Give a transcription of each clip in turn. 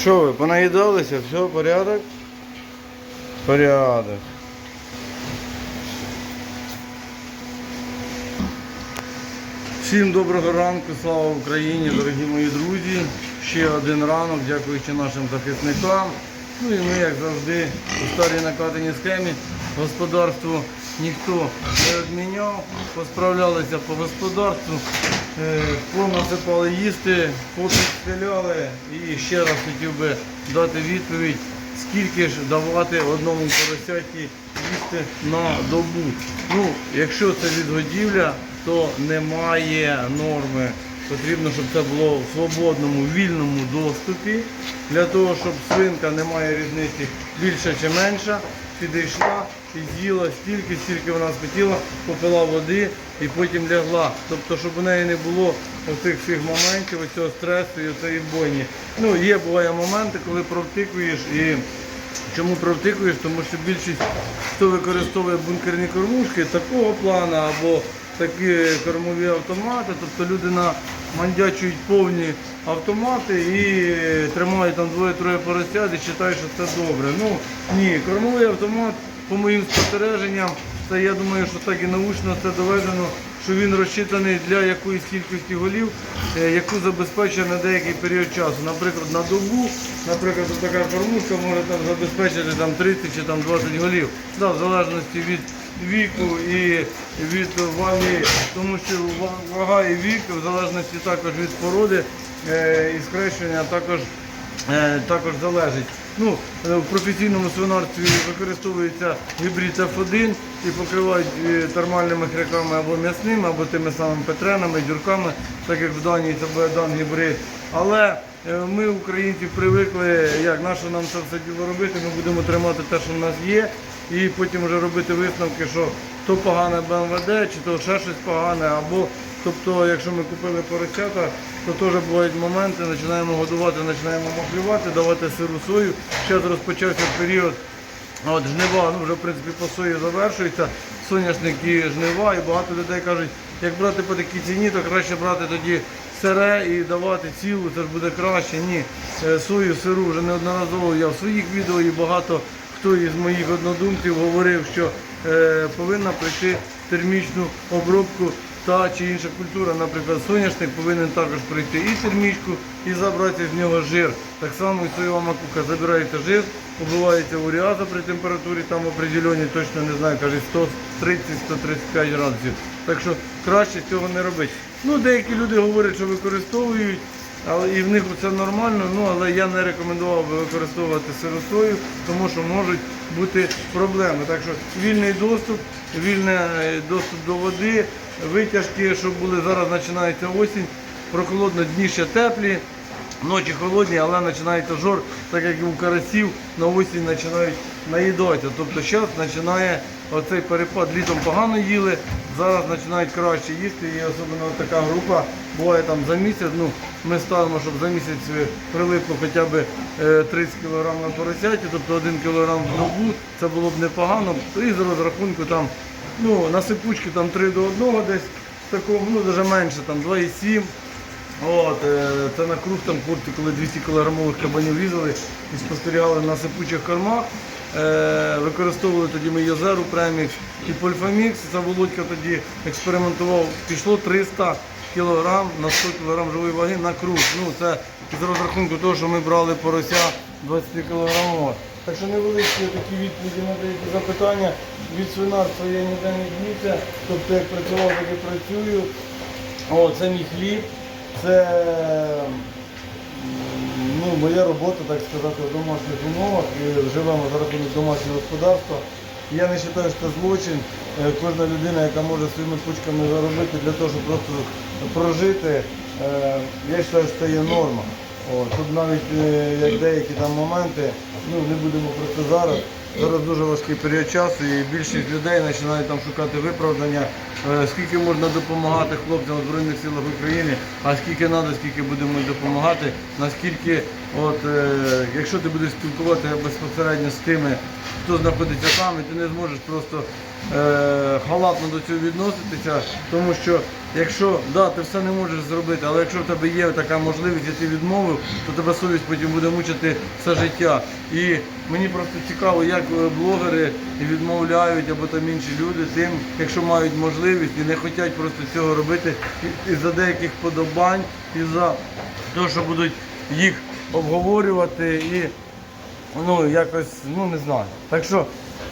Що ви, понаїдалися? Все, порядок? Порядок. Всім доброго ранку, слава Україні, дорогі мої друзі. Ще один ранок, дякуючи нашим захисникам. Ну і ми, як завжди, у старій накатаній схемі господарство ніхто не відміняв, посправлялися по господарству, понасипали їсти, попідстріляли. І ще раз хотів би дати відповідь, скільки ж давати одному поросяті їсти на добу. Ну, якщо це відгодівля, то немає норми. Потрібно, щоб це було в свободному, вільному доступі. Для того, щоб свинка не має різниці більша чи менша, підійшла і з'їла стільки, стільки вона схотіла, попила води і потім лягла. Тобто, щоб у неї не було оцих всіх моментів, оцього стресу і оцеї бойні. Ну, є буває моменти, коли провтикуєш і Чому провтикуєш? Тому що більшість хто використовує бункерні кормушки такого плану або такі кормові автомати, тобто люди на мандячують повні автомати і тримають там двоє-троє поросят і вважають, що це добре. Ну ні, кормовий автомат, по моїм спостереженням, це я думаю, що так і научно це доведено, що він розчитаний для якоїсь кількості голів, е, яку забезпечує на деякий період часу. Наприклад, на добу, наприклад, така кормушка може там забезпечити там 30 чи там 20 голів. Да, в залежності від віку і від ваги, тому що вага і вік, в залежності також від породи е, і скрещення також Е, також залежить. Ну, е, в професійному свинарстві використовується гібрид F1 і покривають е, термальними хряками або м'ясними, або тими самими петренами, дюрками, так як в Данії це буде дан гібрид. Але е, ми, українці, привикли, як наше нам це все діло робити, ми будемо тримати те, що в нас є, і потім вже робити висновки, що то погане БМВД, чи то ще щось погане, або Тобто, якщо ми купили поросята, то теж бувають моменти, починаємо годувати, починаємо маклювати, давати сиру сою. Зараз розпочався період от, жнива, ну вже в принципі по сої завершується, соняшник і жнива, і багато людей кажуть, як брати по такій ціні, то краще брати тоді сире і давати цілу, це ж буде краще. Ні, Е, сою сиру вже неодноразово я в своїх відео і багато хто із моїх однодумців говорив, що е, повинна пройти термічну обробку та чи інша культура, наприклад, соняшник повинен також пройти і термічку, і забрати з нього жир. Так само і соєва макуха забирається жир, убивається уріаза при температурі там определеній, точно не знаю, каже 130-135 градусів. Так що краще цього не робити. Ну, деякі люди говорять, що використовують. Але і в них це нормально, ну але я не рекомендував би використовувати сиросою, тому що можуть бути проблеми. Так що вільний доступ, вільний е, доступ до води, витяжки, щоб були зараз починається осінь, прохолодно дні ще теплі, ночі холодні, але починається жор, так як і у карасів на осінь починають наїдатися. Тобто зараз починає оцей перепад, літом погано їли, зараз починають краще їсти. І особливо така група буває там за місяць. Ну, ми ставимо, щоб за місяць е, прилипло хоча б е, 30 кг на поросяті, тобто 1 кг в добу, це було б непогано. І з розрахунку там, ну, на сипучки там 3 до 1 десь, в такому, ну, навіть менше, там 2,7. От, це на круг там курти, коли 200 кілограмових кабанів різали і спостерігали на сипучих кормах. Е, використовували тоді ми Йозеру премікс і Польфамікс. Це Володька тоді експериментував. Пішло 300 кг на 100 кг живої ваги на круг. Ну, це з розрахунку того, що ми брали порося 20 кг. Так що невеличкі такі відповіді на деякі запитання. Від свинарства я ніде не дівся. Тобто як працював, так і працюю. О, це мій хліб, це ну, моя робота, так сказати, в домашніх умовах. І живемо за рахунок домашнього господарства. Я не вважаю, що це злочин. Е, Кожна людина, яка може своїми пучками заробити для того, щоб просто прожити, е, я вважаю, що це є норма. О, тут навіть е, як деякі там моменти, ну не будемо про це зараз. Зараз дуже важкий період часу і більшість людей починають там шукати виправдання, скільки можна допомагати хлопцям в Збройних силах України, а скільки треба, скільки будемо допомагати, наскільки, от, е, якщо ти будеш спілкуватися безпосередньо з тими, хто знаходиться там, і ти не зможеш просто е, халатно до цього відноситися, тому що якщо да, ти все не можеш зробити, але якщо в тебе є така можливість, і ти відмовив, то тебе совість потім буде мучити все життя. І мені просто цікаво, як е, блогери відмовляють або там інші люди тим, якщо мають можливість і не хочуть просто цього робити із-за деяких подобань, із-за того, що будуть їх обговорювати і ну якось, ну не знаю. Так що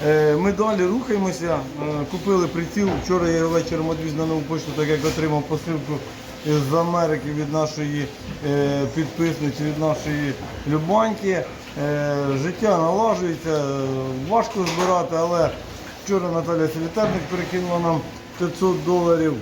е, ми далі рухаємося. Е, купили приціл. Вчора я вечором відвіз на нову почту, так як отримав посилку з Америки від нашої е, підписниці, від нашої Любаньки. Е, життя налажується, важко збирати, але вчора Наталя Солітерник перекинула нам 500 доларів.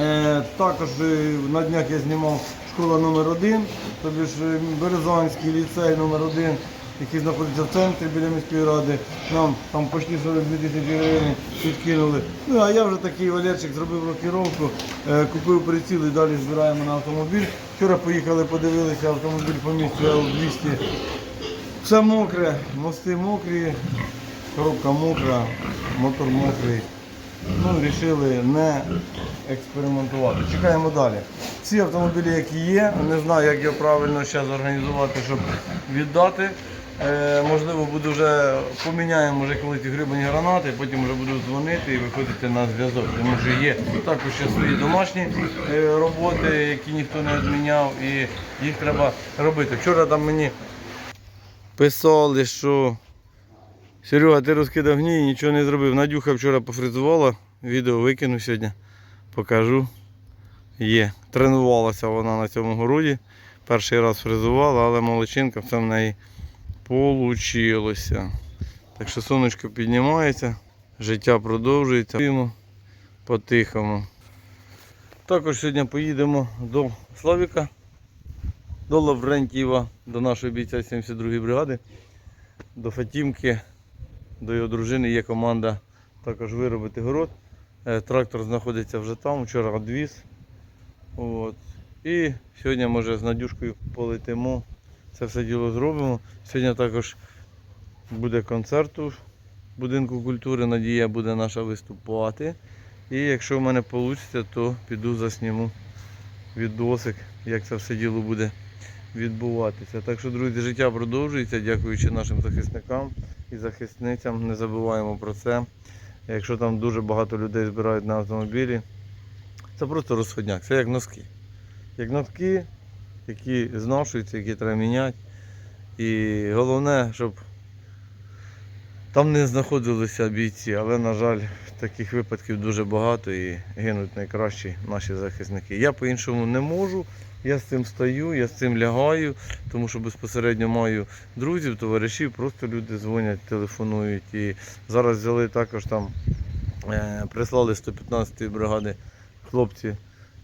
Е, також е, на днях я знімав школа номер 1 тобі ж е, Березанський ліцей номер 1 який знаходиться в центрі біля міської ради. Нам там почти 42 тисячі гривень підкинули. Ну а я вже такий Валерчик зробив рокіровку, купив приціл і далі збираємо на автомобіль. Вчора поїхали, подивилися автомобіль по місцю Л-200. Все мокре, мости мокрі, коробка мокра, мотор мокрий. Ну, вирішили не експериментувати. Чекаємо далі. Ці автомобілі, які є, не знаю, як його правильно зараз організувати, щоб віддати. Е, можливо, буду вже поміняємо вже колись ті грибані гранати, потім вже буду дзвонити і виходити на зв'язок. Тому що є також ще свої домашні е, роботи, які ніхто не відміняв, і їх треба робити. Вчора там мені писали, що Серега, ти розкидав гній і нічого не зробив. Надюха вчора пофризувала, відео викину сьогодні, покажу. Є. Тренувалася вона на цьому городі. Перший раз фризувала, але молодчинка все в неї получилося. Так що сонечко піднімається, життя продовжується. По-тихому. Також сьогодні поїдемо до Славіка, до Лаврентієва, до нашої бійця 72-ї бригади, до Фатімки до його дружини є команда також виробити город. Е, Трактор знаходиться вже там, вчора відвіз. От. І сьогодні може з Надюшкою полетимо, це все діло зробимо. Сьогодні також буде концерт у будинку культури, Надія буде наша виступати. І якщо в мене вийде, то піду засніму відосик, як це все діло буде відбуватися. Так що, друзі, життя продовжується, дякуючи нашим захисникам і захисницям. Не забуваємо про це. Якщо там дуже багато людей збирають на автомобілі, це просто розходняк, це як носки. Як носки, які зношуються, які треба міняти. І головне, щоб там не знаходилися бійці, але, на жаль, таких випадків дуже багато і гинуть найкращі наші захисники. Я по-іншому не можу. Я з цим стою, я з цим лягаю, тому що безпосередньо маю друзів, товаришів, просто люди дзвонять, телефонують. І зараз взяли також там, е, прислали 115-ї бригади хлопці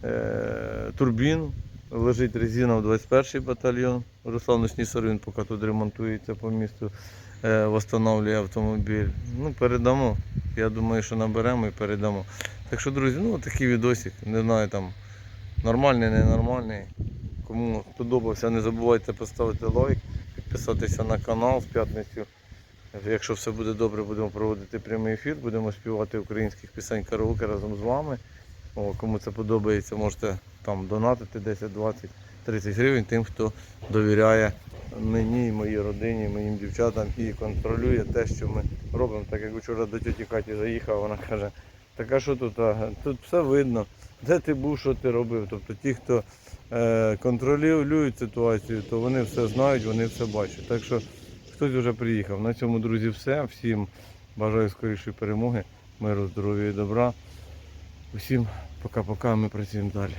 е, турбіну. Лежить резина в 21-й батальйон. Руслан Снісар, він поки тут ремонтується по місту, е, встановлює автомобіль. Ну, передамо. Я думаю, що наберемо і передамо. Так що, друзі, ну такий відосик, не знаю там. Нормальний, ненормальний. Кому сподобався, не забувайте поставити лайк, підписатися на канал в п'ятницю. Якщо все буде добре, будемо проводити прямий ефір, будемо співати українських пісень караоке разом з вами. О, кому це подобається, можете там донатити 10, 20, 30 гривень тим, хто довіряє мені, моїй родині, моїм дівчатам і контролює те, що ми робимо. Так як вчора до тьоті Каті заїхав, вона каже, так а що тут? Тут все видно, де ти був, що ти робив. Тобто ті, хто е, контролюють ситуацію, то вони все знають, вони все бачать. Так що хтось вже приїхав. На цьому, друзі, все. Всім бажаю скорішої перемоги, миру, здоров'я і добра. Усім пока-пока, ми працюємо далі.